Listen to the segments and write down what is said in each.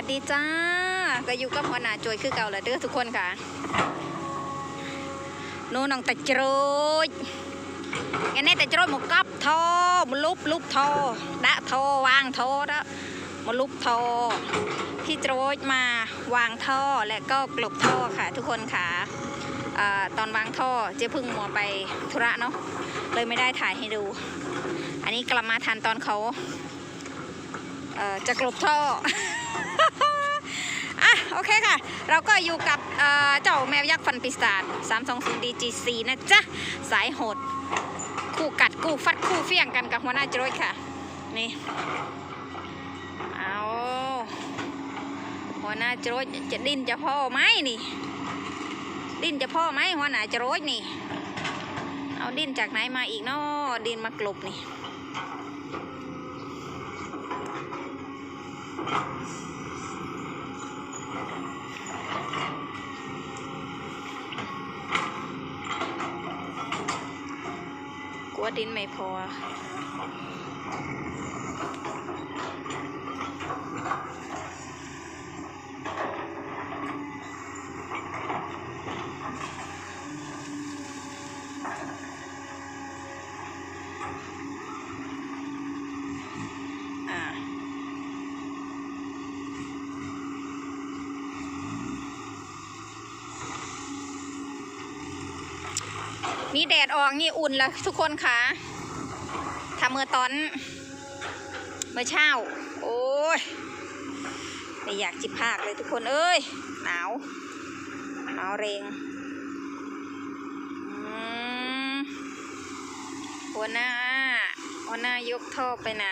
วัสดีจ้า ก็อยู่กับหัวหน้าจอยคือเก่าแหละเด้อทุกคนค่ะโน่นน้องตะโจรยงั้นแน่ตะโจรยหมกกับทอมลุบลุบทอดะทอวางทอดะมลุบทอพี่โจรยมาวางท่อและก็กลบท่อค่ะทุกคนค่ะตอนวางท่อเจ๊พึ่งมัวไปธุระเนาะเลยไม่ได้ถ่ายให้ดู อันนี้กลับมาทันตอนเขาเจะกลบท่อ โอเคค่ะ เราก็อยู่กับเจ้าแมวยักษ์ฟันปีศาจ320 DGC นะจ๊ะ สายโหด คู่กัดคู่ฟัดคู่เฟี้ยงกันกับหัวหน้าจรวดค่ะ นี่ เอาหัวหน้าจรวดจะดิ้นจะพ่อไหมนี่ ดิ้นจะพ่อไหมหัวหน้าจรวดนี่ เอาดิ้นจากไหนมาอีกเนาะดิ้นมากลบนี่ ว่าดินไม่พอ อ่า มีแดดออกนี่อุ่นแล้วทุกคนค่ะทำเมื่อตอนเมื่อเช้า โอ้ยไม่อยากจิบภาคเลยทุกคนเอ้ย หนาว หนาวเรงอืมหัวหน้าหัวหน้ายกท่อไปไหน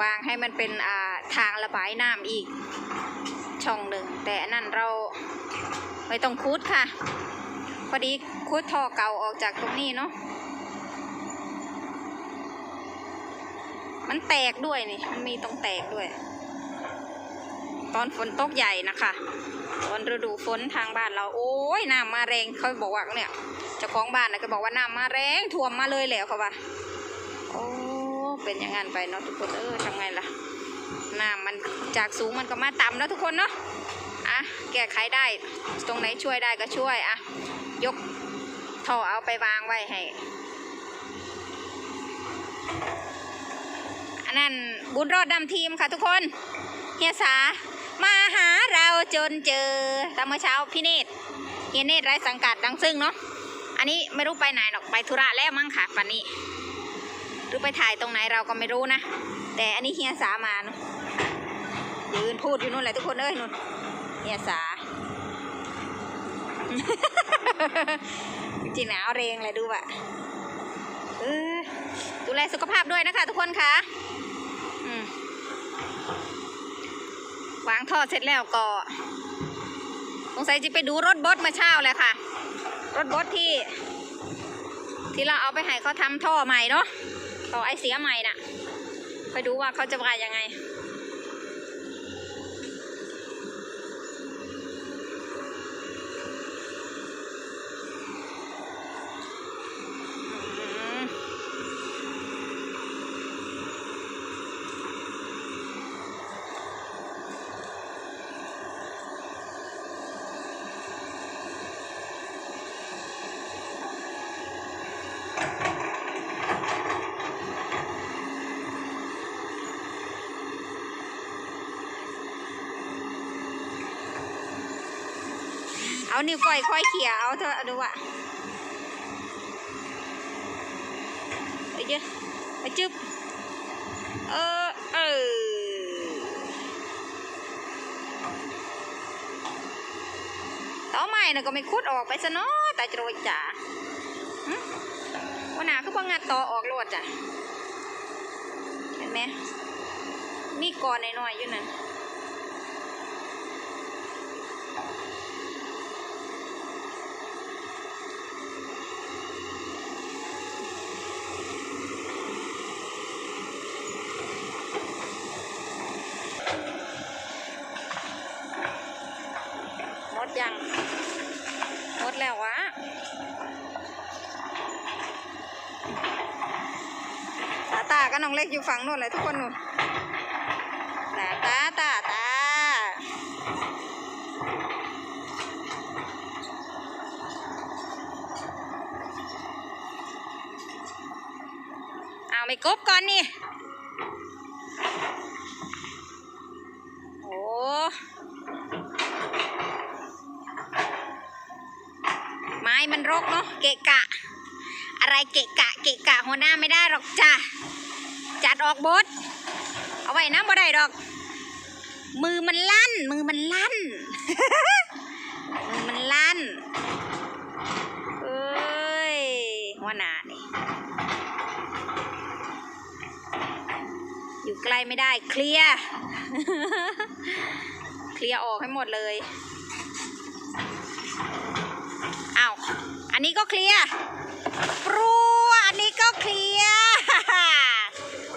วางให้มันเป็นอ่าทางระบายน้ำอีกช่องหนึ่ง แต่อันนั้นเราไม่ต้องคูดค่ะ พอดีคูดท่อเก่าออกจากตรงนี้เนาะมันแตกด้วยนี่ มันมีตรงแตกด้วย ตอนฝนตกใหญ่นะคะ ตอนฤดูฝนทางบ้านเรา โอ้ยน้ำมาแรงเขาบอกว่าเนี่ยเจ้าของบ้านนะก็บอกว่าน้ำมาแรงท่วมมาเลยแล้วเขาว่าโอ้ เป็นอย่างนั้นไปเนาะทุกคนเออทำไงล่ะน้ำมันจากสูงมันก็มาต่ำแล้วทุกคนเนาะอะแก้ไขได้ ตรงไหนช่วยได้ก็ช่วยอะยกท่อเอาไปวางไว้ให้อันนั้นบุญรอดดำทีมค่ะทุกคนเฮียสามาหาเราจนเจอตามเมื่อเช้าพี่เนตรเฮียเนตรไร้สังกัดดังซึ่งเนาะอันนี้ไม่รู้ไปไหนหรอกไปธุระแล้วมั้งค่ะปันนี้ รือไปถ่ายตรงไหนเราก็ไม่รู้นะ แต่อันนี้เฮียสามานะยืนพูดอยู่นู่นแหละทุกคนเอ้ยนู่นเฮียสาจริงหนาวเรงเลยดูว่ะเออดูแลสุขภาพด้วยนะคะ ทุกคนค่ะวางท่อเสร็จแล้วก็สงสัยจะไปดูรถบดมาเช้าเลยค่ะ รถบดที่ ที่เราเอาไปให้เขาทำท่อใหม่เนาะ ต่อไอเสียใหม่น่ะ ไปดูว่าเขาจะว่ายังไง เอานิ้วก้อยค่อยเขี่ยเอาเถอะดูว่ะไปเยอะไปจึ๊บเออเออต่อใหม่น่ะก็ไม่คุดออกไปซะเนาะแต่จรวยจ๋าวันหนาคือพงานต่อออกรวดจ้ะเห็นไหมมีก่อนหน่อยๆอยู่นั่น ตาตาก็น้องเล็กอยู่ฝั่งนู้นเลยทุกคนนู่นตาตาตาตาเอาไม่กบก่อนนี่ รกเนาะเกะกะ อะไรเกะกะ เกะกะหัวหน้าไม่ได้หรอกจ้ะจัดออกบดเอาไว้นะบ่ได้ดอก มือมันลั่น มือมันลั่น มือมันลั่นเอ้ยหัวหน้านี่อยู่ใกล้ไม่ได้เคลียร์เคลียร์ออกให้หมดเลย อันนี้ก็เคลียร์ปรูอันนี้ก็เคลียร์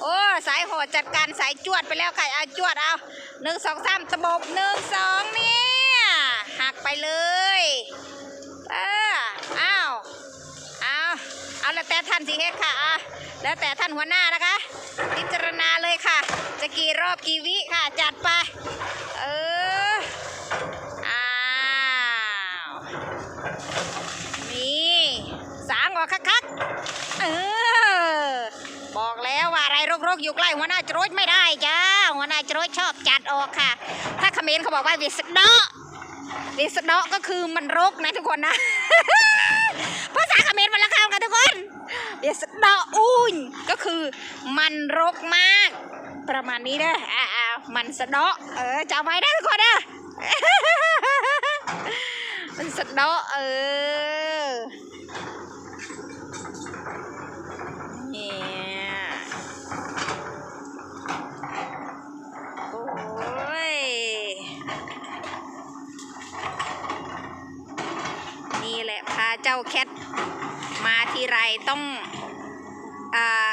โอ้สายโหดจัดการสายจวดไปแล้วไก่เอาจวดเอาหนึ่งสองสามตะบกหนึ่งสองเนี่ยหักไปเลยเอออ้าวเอาเอาแล้วแต่ท่านสิเฮ็ดค่ะอะแล้วแต่ท่านหัวหน้านะคะ พิจารณาเลยค่ะ จะกี่รอบกี่วิค่ะ จัดไป เออ อ้าว นี่สางออกคักๆเออ บอกแล้วว่า อยู่ใกล้หัวหน้าจรยไม่ได้จ้าหัวหน้าจรยชอบจัดออกค่ะ ถ้าเขมรเขาบอกว่าวิสเดาะวิสเดาะก็คือมันรกนะทุกคนนะภาษาเขมรมันละคำกันทุกคนวิสเดาะอุ้ยก็คือมันรกมาก ประมาณนี้เด้ออ่ามันสะเดาะเออจำไว้ได้ทุกคนเด้อมันสะเดาะเออ เนี่ยโอ้ย นี่แหละพา เจ้าแคทมาทีไรต้องอ่า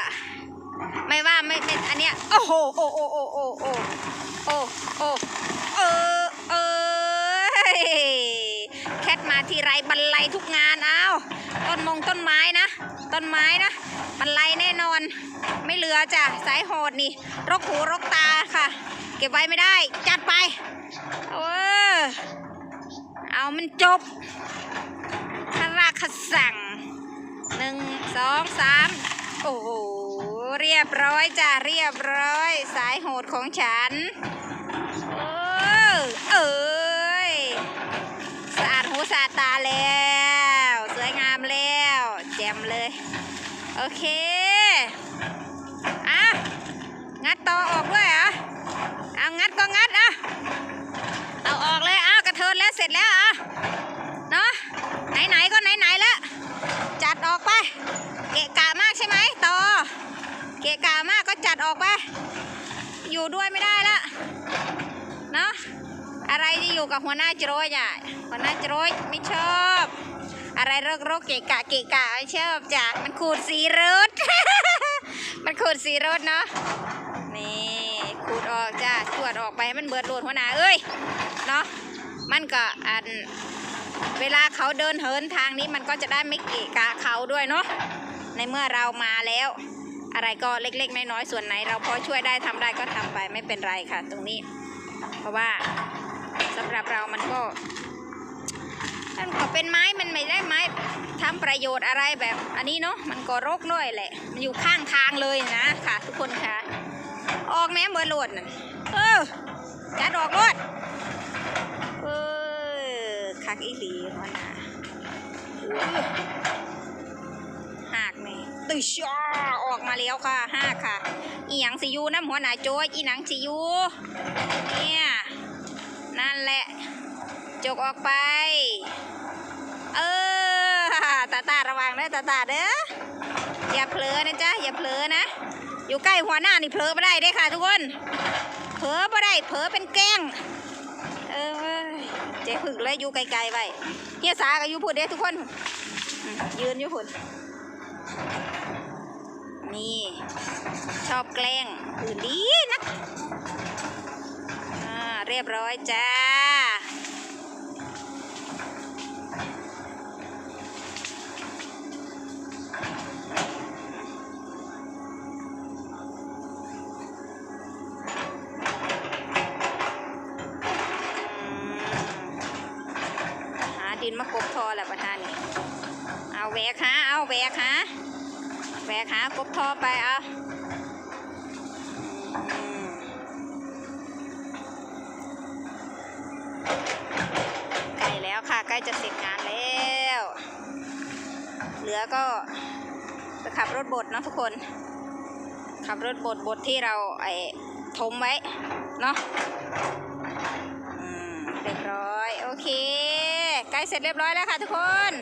ไม่ว่าไม่เป็นอันเนี้ยโอ้โหโอ้โอ้โอ้โอ้โอ้โอ้โอ้เออเออแคทมาทีไรบรรลัยทุกงานเอาต้นมงต้นไม้นะ ต้นไม้นะบรรลัยแน่นอน ไม่เหลือจ้ะสายโหดนี่ รกหูรกตาค่ะ เก็บไว้ไม่ได้จัดไปเออเอามันจบ คสั่งหนึ่งสองสามโอ้โหเรียบร้อยจ้ะเรียบร้อย สายโหดของฉันเออเอ้ยสะอาดหูสะอาดตาแล้ว สวยงามแล้ว แจ่มเลย โอเคอะงัดต่อออกด้วยเหรอเอางัดก็งัดอะเอาออกเลยเอาวกระเทินแล้วเสร็จแล้วอะเนาะไหนๆก็ไหนๆแล้ว จัดออกไป เกะกะมากใช่ไหมต่อ เกะมากก็จัดออกไป อยู่ด้วยไม่ได้ละเนาะอะไรที่อยู่กับหัวหน้าโจรยอะหัวหน้าโจรยไม่ชอบ อะไรรกรกเกะกะเกะกะไม่ชอบจ้ะมันขูดสีรถ มันขูดสีรถเนาะนี่ขูดออกจ้ะจวดออกไปให้มันเบิดโลดหัวหน้าเอ้ยเนาะมันก็อันเวลาเขาเดินเหินทางนี้มันก็จะได้ไม่เกะกะเขาด้วยเนาะในเมื่อเรามาแล้ว อะไรก็เล็ก ๆ น้อยๆส่วนไหน เราพอช่วยได้ทำได้ก็ทำไปไม่เป็นไรค่ะ ตรงนี้ เพราะว่าสำหรับเรามันก็มันก็เป็นไม้มันไม่ได้ไม้ทำประโยชน์อะไรแบบ อันนี้เนาะมันก็รกด้วยแหละมันอยู่ข้างทางเลยนะค่ะ ทุกคนค่ะ ออกแม่เบอร์โหลดน่ะเออจัดออกรถเออคักอีหลีหัวหน้าอุ้ยหั กนี่ตึชอออกมาแล้วค่ะหักค่ะ อีหยังสิยูน้ำหัวหน้าโจ้ยอีหนังสิยูเนี่ยนั่นแหละ จกออกไป เออตาตาระวังเด้อตาตาเด้ออย่าเผลอนะจ๊ะอย่าเผลอนะ อยู่ใกล้หัวหน้านี่เผลอไม่ได้เด้ค่ะ ทุกคนเผลอไม่ได้เผลอเป็นแกล้งเออเจ๊ผึ่งเลยอยู่ไกลๆไว้เฮียสาก็อยู่พูดเด้ทุกคน ยืนอยู่พูด นี่ ชอบแกล้งอื่นดีนะอ่าเรียบร้อยจ้า กหากบทอไปเอาอืมใกล้แล้วค่ะ ใกล้จะเสร็จงานแล้ว เหลือก็ไปขับรถบดเนาะทุกคน ขับรถบดบดที่เราไอ้ทมไว้เนาะเรียบร้อย โอเค ใกล้เสร็จเรียบร้อยแล้วค่ะทุกคน